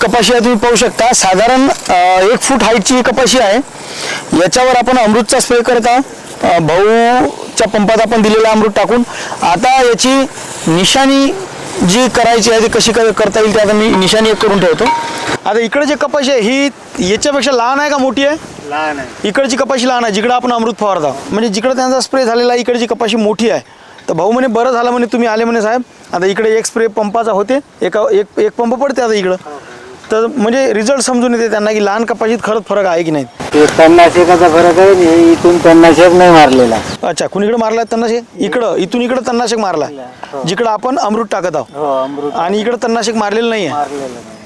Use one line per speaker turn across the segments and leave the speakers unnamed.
कपाशी आहे तुम्ही पाहू शकता. साधारण एक फूट हाईटची ही कपाशी आहे. याच्यावर आपण अमृतचा स्प्रे करत आहोत. भाऊच्या पंपात आपण दिलेला अमृत टाकून. आता याची निशाणी जी करायची आहे ती कशी कर- करता येईल ते आता मी निशाणी एक करून ठेवतो. आता इकडे जे कपाशी आहे ही याच्यापेक्षा लहान आहे का मोठी आहे?
लहान आहे.
इकडची कपाशी लहान आहे जिकडे आपण अमृत फवारत. म्हणजे जिकडे त्यांचा स्प्रे झालेला आहे इकडची कपाशी मोठी आहे. तर भाऊ म्हणे बरं झालं म्हणे तुम्ही आले म्हणे साहेब. आता इकडे एक स्प्रे पंपाचा होते. एका एक एक पंप पडते आता इकडं. तर म्हणजे रिझल्ट समजून येते त्यांना की लहान कपाशीत खरंच फरक आहे की नाही?
ते तणनाशकाचा फरक आहे हे इथून तणनाशक नाही मारलेला.
अच्छा कुणीकडे मारलाय तन्नाशक इकडं इथून इकडं तन्नाशक मारला जिकडं आपण अमृत टाकत आहोत.
हो अमृत.
आणि इकडं तन्नाशक मारलेलं नाही आहे
मारलेलं नाही.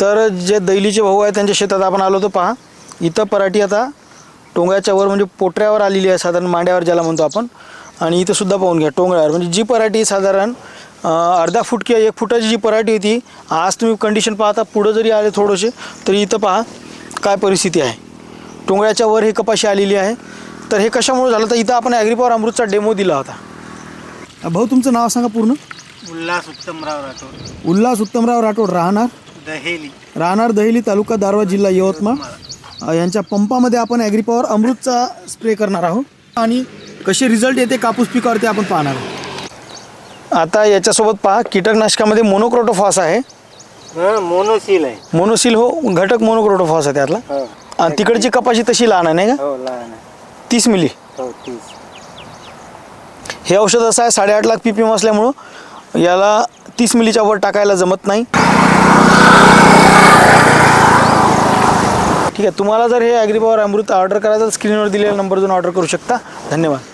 तर जे दैलीचे भाऊ आहेत त्यांच्या शेतात आपण आलो होतो पहा. इथं पराठी आता टोंगळ्याच्या वर म्हणजे पोटऱ्यावर आलेली आहे साधारण मांड्यावर ज्याला म्हणतो आपण. आणि इथं सुद्धा पाहून घ्या टोंगळ्यावर म्हणजे जी पराठी साधारण अर्धा फूट किंवा एक फुटाची जी पराठी होती आज तुम्ही कंडिशन पाहता पुढं जरी आले थोडेसे तरी इथं पहा काय परिस्थिती आहे. टोंगळ्याच्या वर ही कपाशी आलेली आहे. तर हे कशामुळे झालं? तर इथं आपण ॲग्रीपॉवर अमृतचा डेमो दिला होता. भाऊ तुमचं नाव सांगा पूर्ण.
उल्हास उत्तमराव राठोड.
उल्हास उत्तमराव राठोड राहणार?
दहेली.
राहणार दहिली तालुका दारवा जिल्हा यवतमाळ. यांच्या पंपामध्ये आपण ॲग्रीपॉवर अमृतचा स्प्रे करणार आहोत. आणि कसे रिझल्ट येते कापूस पिकावरती आपण पाहणार आहोत. आता याच्यासोबत पहा कीटकनाशकामध्ये मोनोक्रोटोफॉस आहे.
हा मोनोसील आहे.
मोनोसिल हो घटक मोनोक्रोटोफॉस आहे त्यातला.
हो.
आणि तिकडची कपाशी तशी लहान आहे नाही का?
हो लहान आहे.
तीस मिली.
हो तीस.
हे औषध असं आहे साडेआठ लाख पी पी एम असल्यामुळं याला तीस मिलीच्या वर टाकायला जमत नाही. ठीक आहे तुम्हाला जर हे ॲग्रीपॉवर अमृत ऑर्डर करायचं स्क्रीनवर दिलेल्या नंबरवरून ऑर्डर करू शकता. धन्यवाद.